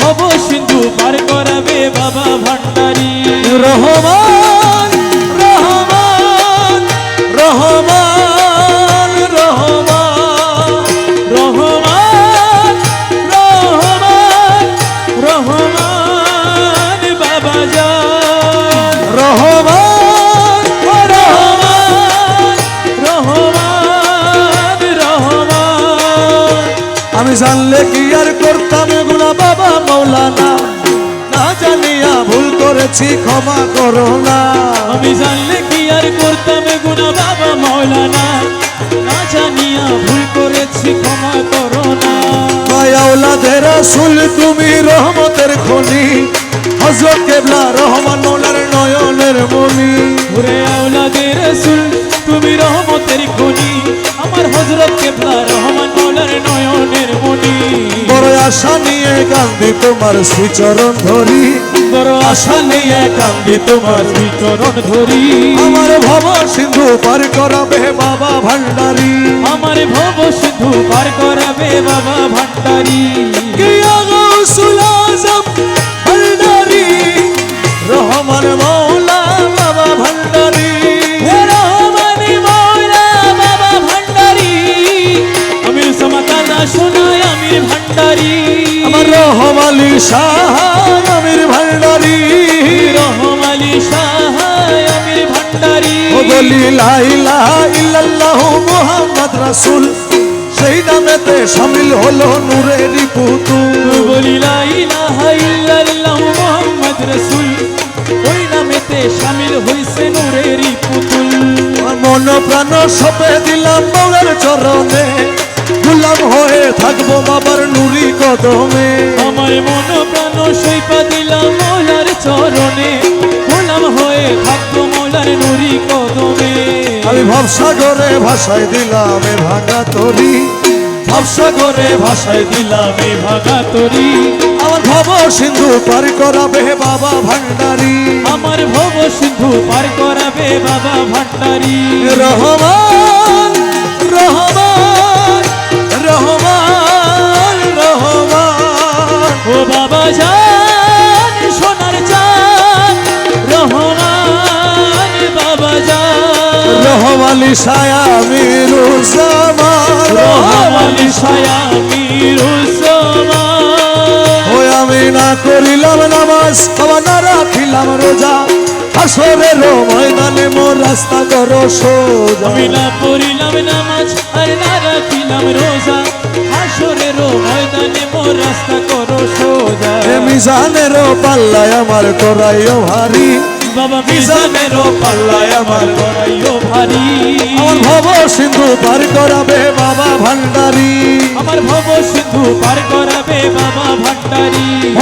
ভব সিন্ধু পার করাবে বাবা ভান্ডারী। রহমান আমি জানলে কি আর করতাম এগুলা বাবা মৌলানা? না জানিয়া ভুল করেছি ক্ষমা করো না। আমি জানলে কি আর করতাম গুণা বাবা মৌলানা? না জানিয়া ভুল করেছি ক্ষমা করো না। মায়াওলাদের আসুল তুমি রহমতের খনি। হজরত কেবলা রহমান আশা নিয়ে কান্দি তোমার শ্রীচরণ ধরি। বড় আশা নিয়ে কান্দি তোমার শ্রীচরণ ধরি। আমার ভব সিন্ধু পার করাবে বাবা ভান্ডারি আমার ভব সিন্ধু পার করাবে বাবা ভান্ডারি আমির ভান্ডারি। রহমালি সাহায় আমির ভান্ডারি। ও বলি লাইলা ইল্লাল্লাহ মুহাম্মদ রাসূল। সেই নামেতে শামিল হলো নূরেরই পুতুল। বলি লা ইলাহা ইল্লাল্লাহ মুহাম্মদ রাসূল। ওই নামেতে শামিল হইছে নূরেরই পুতুল। মন প্রাণ সপে দিলাম মৌলার চরণে। গুলাম হয়ে থাকব বাবার নুরি কদমে। আমার মন প্রাণ সৈপা দিলাম মৌলার চরণে। গোলাম হয়ে থাকব মৌলার নুরি কদমে। আমি ভবসাগরে ভাষায় দিলাম এ ভাঙা তরি। ভবসাগরে ভাষায় দিলাম ভাগা তরি। আমার ভব সিন্ধু পার করাবে বাবা ভান্ডারি আমার ভব সিন্ধু পার করাবে বাবা ভান্ডারি রহমান রহমালি সায়া মিরুজামান রহমালি ছায়া মিরুসমান ওই আমি না করিলাম নামাজ আমার না রাখিলাম রোজা। আসরের ময়দানে মোর রাস্তা করো সোজা। আমি না পড়িলাম নামাজ আর না রাখিলাম রোজা। ময়দানে মোর রাস্তা করো সোজা। এ মিজানের পাল্লায় আমার করাইও ভারী। বাবা মিজানের পাল্লায় আমার করাইও ভারী। আমার ভব সিন্ধু পার করাবে বাবা ভান্ডারি। আমার ভব সিন্ধু পার করাবে বাবা ভান্ডারি।